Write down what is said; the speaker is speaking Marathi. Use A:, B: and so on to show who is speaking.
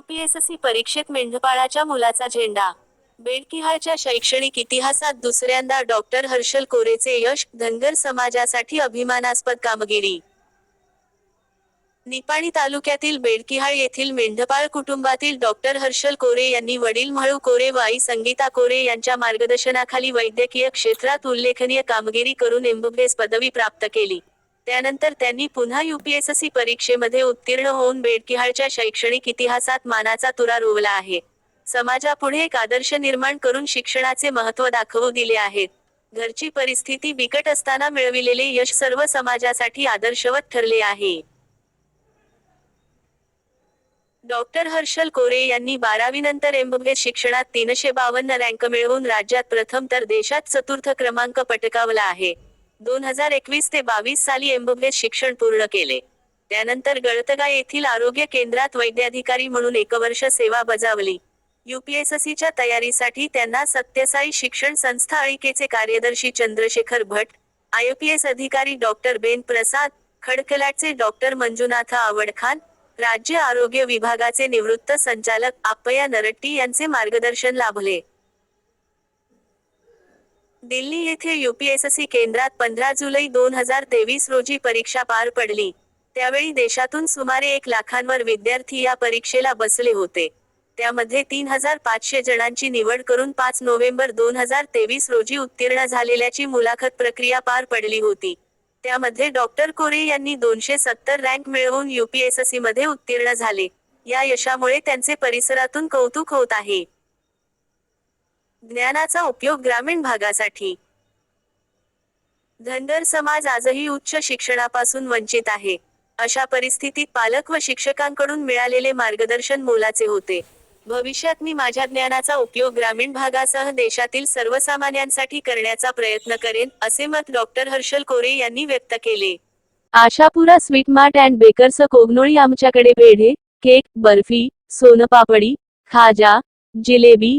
A: यूपीएससी परीक्षेत मेंढपाळाच्या मुलाचा झेंडा. बेडकिहाळच्या शैक्षणिक इतिहासात दुसऱ्यांदा डॉक्टर हर्षल कोरेचे यश धनगर समाजासाठी अभिमानास्पद कामगिरी. निपाणी तालुक्यातील बेडकिहाळ येथील मेंढपाळ कुटुंबातील डॉक्टर हर्षल कोरे यांनी वडील म्हाळू कोरे व आई संगीता कोरे यांच्या मार्गदर्शनाखाली वैद्यकीय क्षेत्रात उल्लेखनीय कामगिरी करून एमबीबीएस पदवी प्राप्त केली. त्यानंतर त्यांनी पुन्हा युपीएससी परीक्षेमध्ये उत्तीर्ण होऊन बेडकिहाळच्या शैक्षणिक इतिहासात मानाचा तुरा रोवला आहे. समाजापुढे एक आदर्श निर्माण करून शिक्षणाचे महत्त्व दाखवू दिले आहेत. घरची परिस्थिती बिकट असताना मिळविलेले यश सर्व समाजासाठी आदर्शवत ठरले आहे. डॉक्टर हर्षल कोरे यांनी बारावी नंतर एमबीबीएस शिक्षणात तीनशे बावन्न रँक मिळवून राज्यात प्रथम तर देशात चतुर्थ क्रमांक पटकावला आहे. दोन हजार एकवीस ते बावीस साली एमबीबीएस शिक्षण पूर्ण केले. त्यानंतर गळतगा येथील आरोग्य केंद्रात वैद्याधिकारी म्हणून एक वर्ष सेवा बजावली. यूपीएससीच्या तयारीसाठी त्यांना सत्यसाई शिक्षण संस्था अळिकेचे कार्यदर्शी चंद्रशेखर भट आयपीएस अधिकारी डॉक्टर बेन प्रसाद खडकलाटचे डॉक्टर मंजुनाथ आवडखान राज्य आरोग्य विभागाचे निवृत्त संचालक आप्पया नरट्टी यांचे मार्गदर्शन लाभले. दिल्ली येथे यूपीएससी केंद्रात पंधरा जुलै दोन हजार तेवीस रोजी परीक्षा पार पडली. त्यावेळी देशातून सुमारे एक लाखांवर विद्यार्थी या परीक्षेला बसले होते. त्यामध्ये तीन हजार पाचशे जणांची निवड करून पाच नोव्हेंबर दोन हजार तेवीस रोजी उत्तीर्ण झालेल्याची मुलाखत प्रक्रिया पार पडली होती. त्यामध्ये डॉक्टर कोरे यांनी दोनशे सत्तर रँक मिळवून यूपीएससी मध्ये उत्तीर्ण झाले. या यशामुळे त्यांचे परिसरातून कौतुक होत आहे. ज्ञानाचा उपयोग ग्रामीण भागासाठी. धनगर समाज आजही उच्च शिक्षणापासून वंचित आहे. अशा परिस्थितीत पालक व शिक्षकांकडून मिळालेले मार्गदर्शन मोलाचे होते. भविष्यात मी माझ्या ज्ञानाचा उपयोग ग्रामीण भागासह देशातील सर्वसामान्यांसाठी करण्याचा प्रयत्न करेन असे मत डॉक्टर हर्षल कोरे यांनी व्यक्त केले. Ashapura sweet mart and bakers Kognoli आमच्याकडे पेढे केक बर्फी सोनपापडी खाजा जिलेबी